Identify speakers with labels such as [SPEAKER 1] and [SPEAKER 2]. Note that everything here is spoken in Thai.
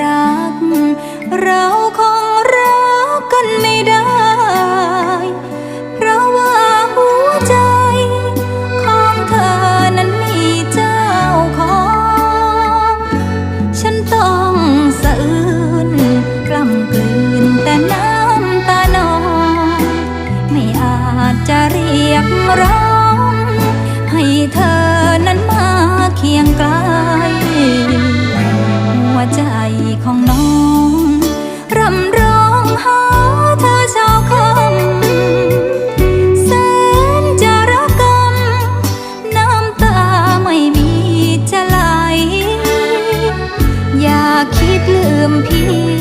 [SPEAKER 1] รัก เราคงรักกันไม่ได้ เพราะว่าหัวใจ ของเธอนั้นมีเจ้าของ ฉันต้องสะอื้นกล้ำกลืนแต่น้ำตานอง ไม่อาจจะเรียกร้ ของน้องรำร้องหาเธอเช้าคำแสนจะรักกันน้ำตาไม่มีจะไหล อย่าคิดลืมพี่